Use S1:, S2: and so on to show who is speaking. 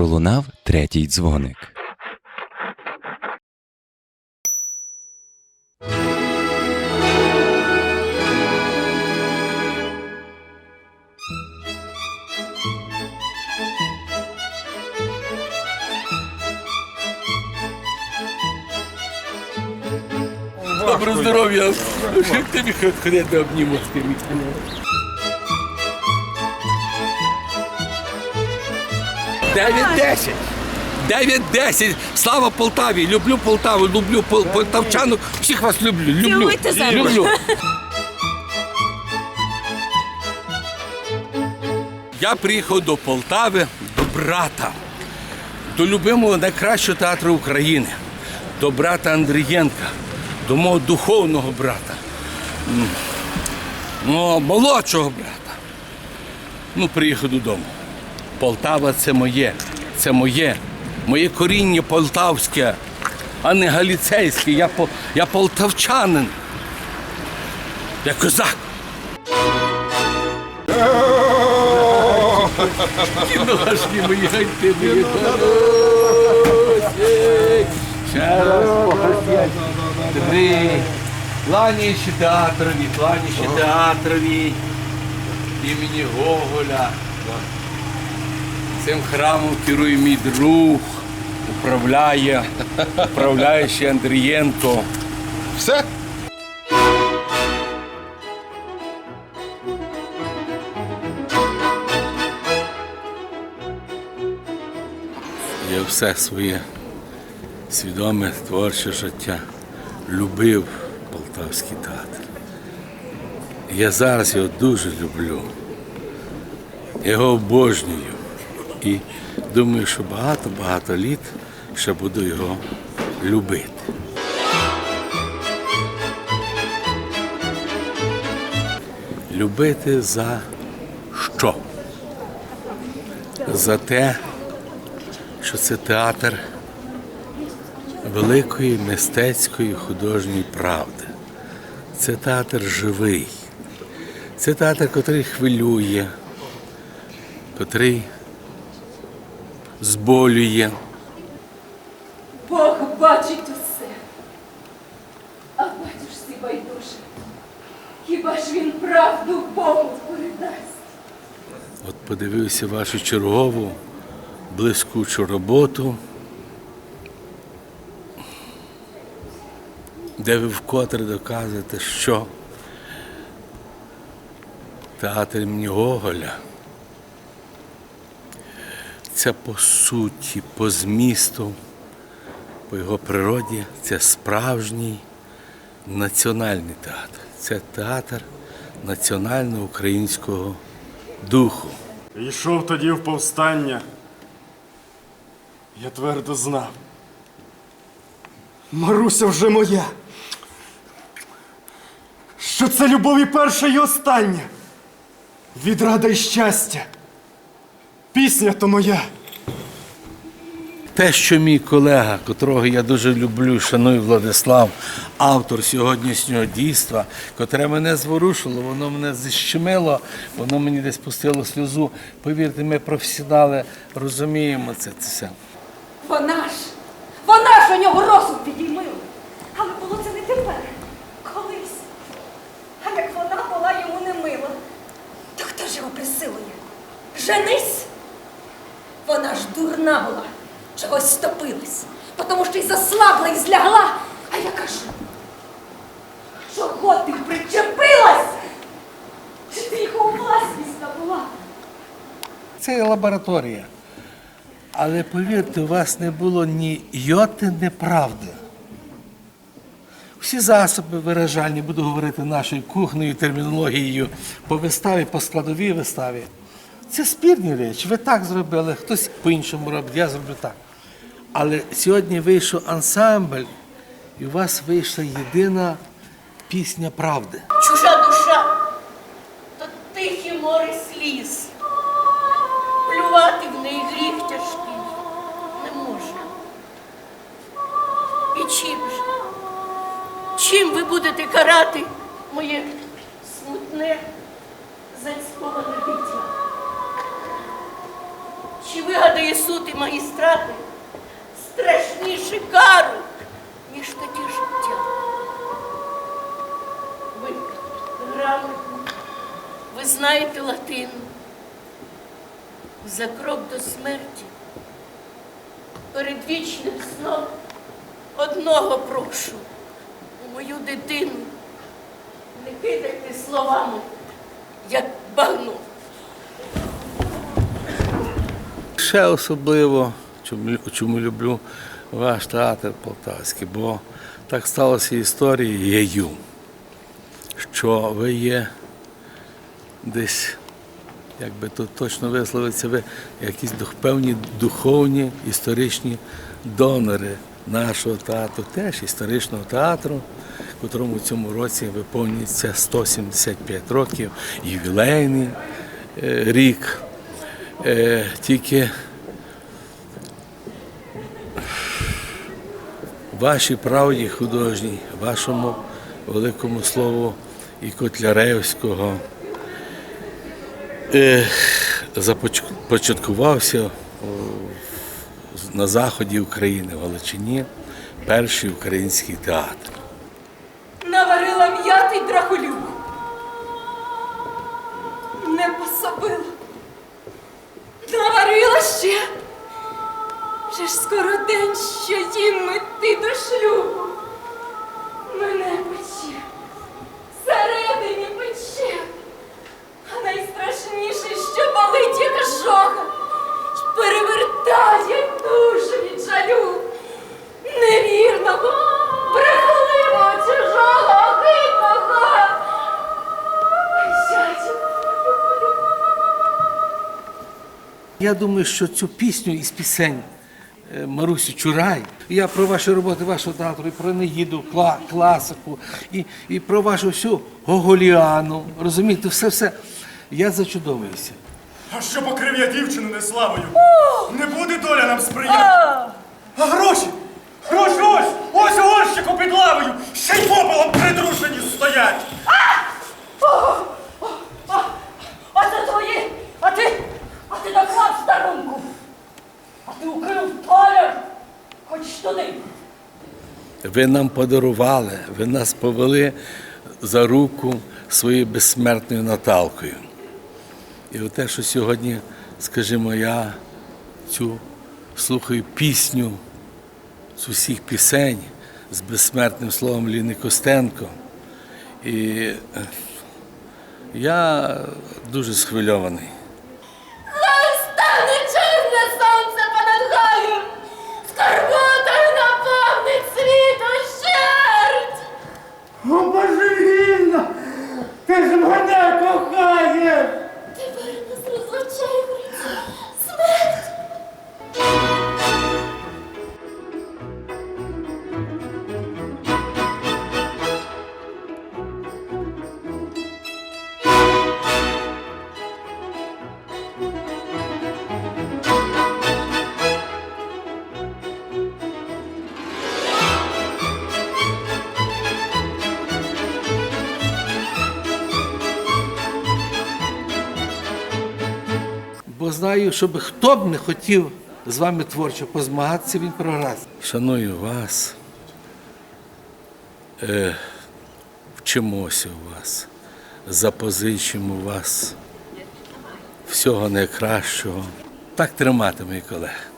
S1: пролунав третій дзвоник.
S2: Добро здоров'я! Як тобі ходити обнімуть? 9-10. 9-10. Слава Полтаві! Люблю Полтаву, люблю пол- полтавчанок. Всіх вас люблю. Люблю. Люблю. Я приїхав до Полтави, до брата, до любимого найкращого театру України, до брата Андрієнка, до мого духовного брата, мого молодшого брата. Ну, приїхав додому. Полтава це моє, це моє, моє коріння полтавське, а не галіцейське. Я, я полтавчанин. Я козак. Ножки мої гайти. Ще раз. Три. Кланяючи театрові, кланяючи театрові імені Гоголя. Цим храмом керує мій друг, управляє, управляючий Андрієнко.
S3: Все?
S2: Я все своє свідоме творче життя любив Полтавський театр. Я зараз його дуже люблю. Я його обожнюю. І думаю, що багато-багато літ ще буду його любити. Любити за що? За те, що це театр великої мистецької художньої правди. Це театр живий. Це театр, який хвилює, котрий зболює.
S4: Бог бачить усе. А батюшці байдуже. Хіба ж він правду Богу передасть?
S2: От подивився вашу чергову блискучу роботу, де ви вкотре доказуєте, що театр імені Гоголя це по суті, по змісту, по його природі, це справжній національний театр. Це театр національного українського духу.
S3: Йшов тоді в повстання. Я твердо знав. Маруся вже моя. Що це любов і перша і остання. Відрада і щастя. Пісня то моя.
S2: Те, що мій колега, котрого я дуже люблю, шаную Владислав, автор сьогоднішнього дійства, котре мене зворушило, воно мене зіщемило, воно мені десь пустило сльозу. Повірте, ми професіонали розуміємо це. це все.
S4: Вона ж, вона ж у нього розум підіймила. Але було це не тепер, колись. А як вона була йому не мила, то хто ж його присилує? Женись! Вона ж дурна була, чогось стопилась, тому що й заслабла, і злягла. А я кажу, чого ти причепилась? Чи ти його власність набула?
S2: Це лабораторія. Але повірте, у вас не було ні йоти неправди. Всі засоби виражальні, буду говорити нашою кухнею, термінологією по виставі, по складовій виставі. Це спірні речі. Ви так зробили, хтось по-іншому робить, я зроблю так. Але сьогодні вийшов ансамбль, і у вас вийшла єдина пісня правди.
S5: Чужа душа, то тихі море сліз. Плювати в неї гріх тяжкий не можна. І чим ж? Чим ви будете карати моє смутне, зацьковане дитя? Чи вигадає суд і магістрати страшніше кару, ніж таке життя. Ви грамотні, ви знаєте латину. За крок до смерті перед вічним сном одного прошу у мою дитину. Не кидайте словами, як багну.
S2: Ще особливо, чому, чому люблю ваш театр полтавський, бо так сталося історією, що ви є десь, як би тут точно висловитися, ви якісь певні духовні історичні донори нашого театру, теж історичного театру, котрому в цьому році виповнюється 175 років, ювілейний е, рік. Е, тільки вашій правді художній, вашому великому слову і Котляревського е, започаткувався на заході України, в Галичині, перший український театр.
S4: Йти до шлюбу. Мене пече. Всередині пече. А найстрашніше, що болить, як жога. Перевертає душу від жалю. Невірного, брехливого чужого хитного.
S2: Я думаю, що цю пісню із пісень е, Марусі Чурай. Я про ваші роботи вашого театру, і про кла, класику, і, і про вашу всю Гоголіану. Розумієте, все-все. Я зачудовуюся.
S3: А що покрив я дівчину неславою? Не буде доля нам сприяти. А гроші? Гроші ось! Ось горщику під лавою! Ще й попелом придрушені стоять!
S4: А це твої, а ти, а ти доклав старунку. А ти укрив таляр, хоч.
S2: Ви нам подарували, ви нас повели за руку своєю безсмертною Наталкою. І те, що сьогодні, скажімо, я цю слухаю пісню з усіх пісень з безсмертним словом Ліни Костенко. І е, я дуже схвильований. Знаю, щоб хто б не хотів з вами творчо позмагатися, він програв. Шаную вас. Е, вчимося у вас, запозичимо вас всього найкращого. Так тримати, мої колеги.